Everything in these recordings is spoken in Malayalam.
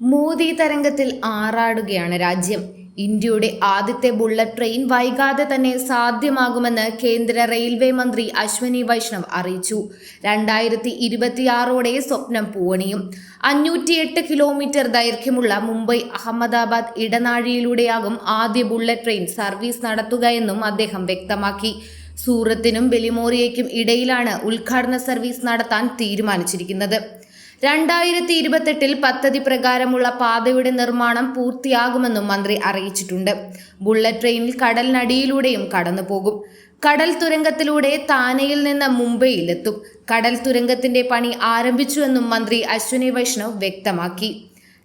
മോദി തരംഗത്തിൽ ആറാടുകയാണ് രാജ്യം. ഇന്ത്യയുടെ ആദ്യത്തെ ബുള്ളറ്റ് ട്രെയിൻ വൈകാതെ തന്നെ സാധ്യമാകുമെന്ന് കേന്ദ്ര റെയിൽവേ മന്ത്രി അശ്വനി വൈഷ്ണവ് അറിയിച്ചു. രണ്ടായിരത്തി ഇരുപത്തിയാറോടെ സ്വപ്നം പൂവണിയും. അഞ്ഞൂറ്റിയെട്ട് കിലോമീറ്റർ ദൈർഘ്യമുള്ള മുംബൈ അഹമ്മദാബാദ് ഇടനാഴിയിലൂടെയാകും ആദ്യ ബുള്ളറ്റ് ട്രെയിൻ സർവീസ് നടത്തുകയെന്നും അദ്ദേഹം വ്യക്തമാക്കി. സൂറത്തിനും ബെലിമോറിയയ്ക്കും ഇടയിലാണ് ഉദ്ഘാടന സർവീസ് നടത്താൻ തീരുമാനിച്ചിരിക്കുന്നത്. രണ്ടായിരത്തി ഇരുപത്തെട്ടിൽ പദ്ധതി പ്രകാരമുള്ള പാതയുടെ നിർമ്മാണം പൂർത്തിയാകുമെന്നും മന്ത്രി അറിയിച്ചിട്ടുണ്ട്. ബുള്ളറ്റ് ട്രെയിനിൽ കടലിനടിയിലൂടെയും കടന്നുപോകും. കടൽ തുരങ്കത്തിലൂടെ താനെയിൽ നിന്ന് മുംബൈയിലെത്തും. കടൽ തുരങ്കത്തിന്റെ പണി ആരംഭിച്ചുവെന്നും മന്ത്രി അശ്വിനി വൈഷ്ണവ് വ്യക്തമാക്കി.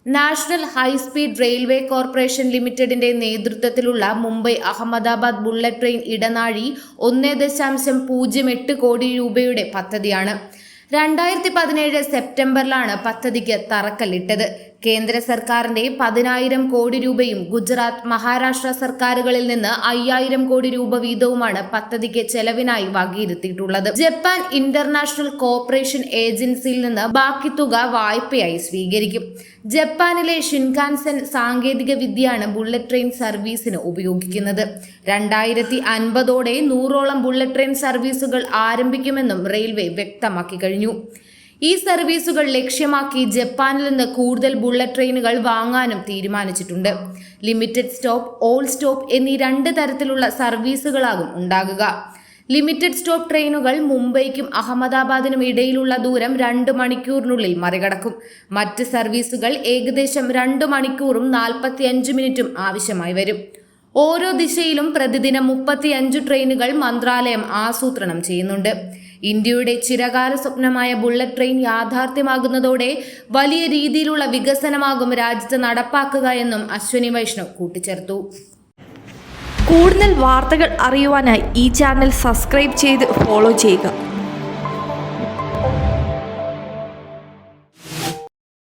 നാഷണൽ ഹൈസ്പീഡ് റെയിൽവേ കോർപ്പറേഷൻ ലിമിറ്റഡിന്റെ നേതൃത്വത്തിലുള്ള മുംബൈ അഹമ്മദാബാദ് ബുള്ളറ്റ് ട്രെയിൻ ഇടനാഴി ഒന്ന് ദശാംശം പൂജ്യം എട്ട് കോടി രൂപയുടെ പദ്ധതിയാണ്. രണ്ടായിരത്തി പതിനേഴ് സെപ്റ്റംബറിലാണ് പദ്ധതിക്ക് തറക്കല്ലിട്ടത്. കേന്ദ്ര സർക്കാരിന്റെ പതിനായിരം കോടി രൂപയും ഗുജറാത്ത് മഹാരാഷ്ട്ര സർക്കാരുകളിൽ നിന്ന് അയ്യായിരം കോടി രൂപ വീതവുമാണ് പദ്ധതിക്ക് ചെലവിനായി വകയിരുത്തിയിട്ടുള്ളത്. ജപ്പാൻ ഇന്റർനാഷണൽ കോർപ്പറേഷൻ ഏജൻസിയിൽ നിന്ന് ബാക്കി തുക വായ്പയായി സ്വീകരിക്കും. ജപ്പാനിലെ ഷിൻകാൻസൻ സാങ്കേതിക വിദ്യയാണ് ബുള്ളറ്റ് ട്രെയിൻ സർവീസിന് ഉപയോഗിക്കുന്നത്. രണ്ടായിരത്തി അൻപതോടെ നൂറോളം ബുള്ളറ്റ് ട്രെയിൻ സർവീസുകൾ ആരംഭിക്കുമെന്നും റെയിൽവേ വ്യക്തമാക്കി കഴിഞ്ഞു. ഈ സർവീസുകൾ ലക്ഷ്യമാക്കി ജപ്പാനിൽ നിന്ന് കൂടുതൽ ബുള്ളറ്റ് ട്രെയിനുകൾ വാങ്ങാനും തീരുമാനിച്ചിട്ടുണ്ട്. ലിമിറ്റഡ് സ്റ്റോപ്പ് ഓൾ സ്റ്റോപ്പ് എന്നീ രണ്ട് തരത്തിലുള്ള സർവീസുകളാകും ഉണ്ടാകുക. ലിമിറ്റഡ് സ്റ്റോപ്പ് ട്രെയിനുകൾ മുംബൈക്കും അഹമ്മദാബാദിനും ഇടയിലുള്ള ദൂരം രണ്ട് മണിക്കൂറിനുള്ളിൽ മറികടക്കും. മറ്റ് സർവീസുകൾ ഏകദേശം രണ്ട് മണിക്കൂറും നാൽപ്പത്തിയഞ്ച് മിനിറ്റും ആവശ്യമായി വരും. ഓരോ ദിശയിലും പ്രതിദിനം മുപ്പത്തിയഞ്ച് ട്രെയിനുകൾ മന്ത്രാലയം ആസൂത്രണം ചെയ്യുന്നുണ്ട്. ഇന്ത്യയുടെ ചിരകാല സ്വപ്നമായ ബുള്ളറ്റ് ട്രെയിൻ യാഥാർത്ഥ്യമാകുന്നതോടെ വലിയ രീതിയിലുള്ള വികസനമാകും രാജ്യത്ത് നടപ്പാക്കുക എന്നും അശ്വനി വൈഷ്ണവ് കൂട്ടിച്ചേർത്തു. കൂടുതൽ വാർത്തകൾ അറിയുവാനായി ഈ ചാനൽ സബ്സ്ക്രൈബ് ചെയ്ത് ഫോളോ ചെയ്യുക.